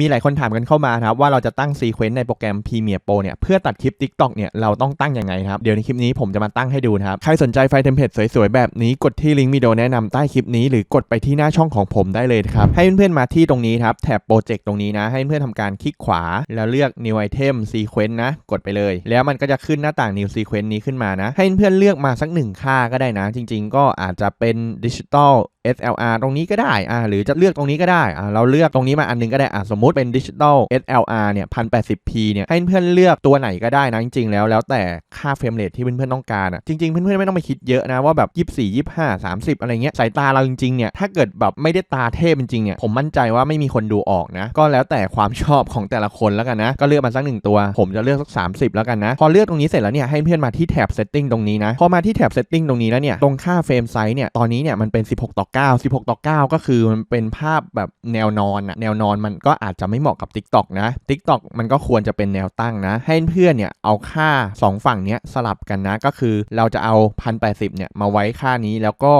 มีหลายคนถามกันเข้ามาครับว่าเราจะตั้งซีเควนต์ในโปรแกรม Premiere Pro เนี่ยเพื่อตัดคลิป TikTok เนี่ยเราต้องตั้งยังไงครับเดี๋ยวในคลิปนี้ผมจะมาตั้งให้ดูนะครับใครสนใจไฟเทมเพลตสวยๆ แบบนี้กดที่ลิงก์วิดีโอแนะนำใต้คลิปนี้หรือกดไปที่หน้าช่องของผมได้เลยครับให้เพื่อนๆมาที่ตรงนี้ครับแท็บโปรเจกต์ตรงนี้นะ ให้เพื่อนๆทำการคลิกขวา แล้วเลือก New Item Sequence นะ กดไปเลย แล้วมันก็จะขึ้นหน้าต่าง New Sequence นี้ขึ้นมานะ ให้เพื่อนๆเลือกมาสักหนึ่งค่าก็ได้นะ จริง ๆ ก็อาจจะเป็น Digital SLR ตรงนี้ก็ได้อ่าหรือจะเลือกตรงนี้ก็ได้อ่าเราเลือกตรงนี้มาอันหนึงก็ได้อ่าสมมุติเป็น Digital SLR เนี่ย 1080p เนี่ยให้เพื่อนเลือกตัวไหนก็ได้นะจริงๆแล้วแล้วแต่ค่าเฟรมเรทที่เพื่อนๆต้องการอะจริงๆเพื่อนๆไม่ต้องไปคิดเยอะนะว่าแบบ 24 25 30 อะไรเงี้ยสายตาเราจริงๆเนี่ยถ้าเกิดแบบไม่ได้ตาเทพจริงๆเนี่ยผมมั่นใจว่าไม่มีคนดูออกนะ ก็แล้วแต่ความชอบของแต่ละคนแล้วกันนะ ก็เลือกมาสักหนึ่งตัว ผมจะเลือกสัก 30 แล้วกันนะ พอเลือกตรงนี้เสร็จแล้วเนี่ยให้เพื่อนมาที่แท็บ setting ตรงนี้นะพอมาที่แท็บ setting ตรงนี้แล้วเนี่ยตรงค่าเฟรมไซส์เนี่ยตอนนี้เนี่ยมันเป็น 16ต่อ9 16 ต่อ 9 ก็คือมันเป็นภาพแบบแนวนอนอะแนวนอนมันก็อาจจะไม่เหมาะกับ TikTok นะ TikTok มันก็ควรจะเป็นแนวตั้งนะ ให้เพื่อนเนี่ยเอาค่า 2 ฝั่งเนี้ยสลับกันนะ ก็คือเราจะเอา 1080เนี่ยมาไว้ค่านี้แล้วก็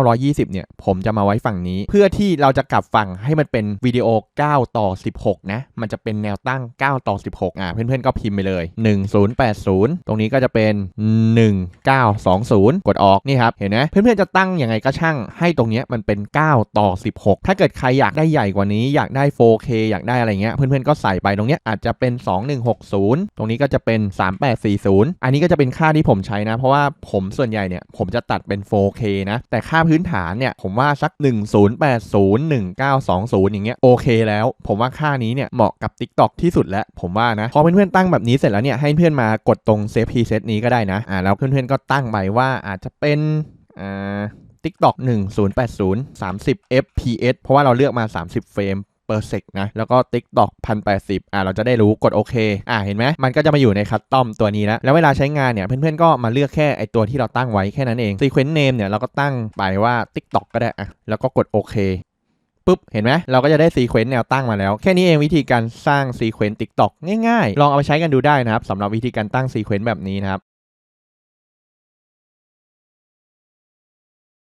1920เนี่ยผมจะมาไว้ฝั่งนี้ เพื่อที่เราจะกลับฝั่งให้มันเป็นวิดีโอ 9 ต่อ 16 นะ มันจะเป็นแนวตั้ง 9 ต่อ 16อะเพื่อนๆก็พิมพ์ไปเลย 1080 ตรงนี้ก็จะเป็น 1920 กดออกนี่ครับเห็นไหมเพื่อนๆจะตั้งยังไงก็ช่างให้ตรงเนี้ยมันเป็น 9 ต่อ 16 ถ้าเกิดใครอยากได้ใหญ่กว่านี้อยากได้ 4K อยากได้อะไรเงี้ยเพื่อนๆก็ใส่ไปตรงเนี้ยอาจจะเป็น 2160 ตรงนี้ก็จะเป็น 3840 อันนี้ก็จะเป็นค่าที่ผมใช้นะ เพราะว่าผมส่วนใหญ่เนี่ยผมจะตัดเป็น 4K นะ แต่ค่าพื้นฐานเนี่ยผมว่าสัก 1080 1920 อย่างเงี้ยโอเคแล้ว ผมว่าค่านี้เนี่ยเหมาะกับ TikTok ที่สุดแล้วผมว่านะพอเพื่อนๆตั้งแบบนี้เสร็จแล้วเนี่ยให้เพื่อนมากดตรง Save Preset นี้ก็ได้นะอ่าแล้วเพื่อนๆก็ตั้งไปว่าอาจจะเป็นอ่า TikTok 1080 30 fps เพราะว่าเราเลือกมา 30 เฟรม per sec นะ แล้วก็ TikTok 1080 อ่าเราจะได้รู้กดโอเค อ่าเห็นไหม มันก็จะมาอยู่ในคัสตอมตัวนี้แล้ว แล้วเวลาใช้งานเนี่ย เพื่อนๆ ก็มาเลือกแค่ไอตัวที่เราตั้งไว้แค่นั้นเอง sequence name เนี่ย เราก็ตั้งไปว่า TikTok ก็ได้อะแล้วก็กดโอเคปุ๊บ เห็นไหมเราก็จะได้ซีเควนต์แนวตั้งมาแล้ว แค่นี้เองวิธีการสร้างซีเควนต์ TikTok ง่ายๆ ลองเอาไปใช้กันดูได้นะครับสำหรับวิธีการตั้งซีเควนต์แบบนี้นะครับ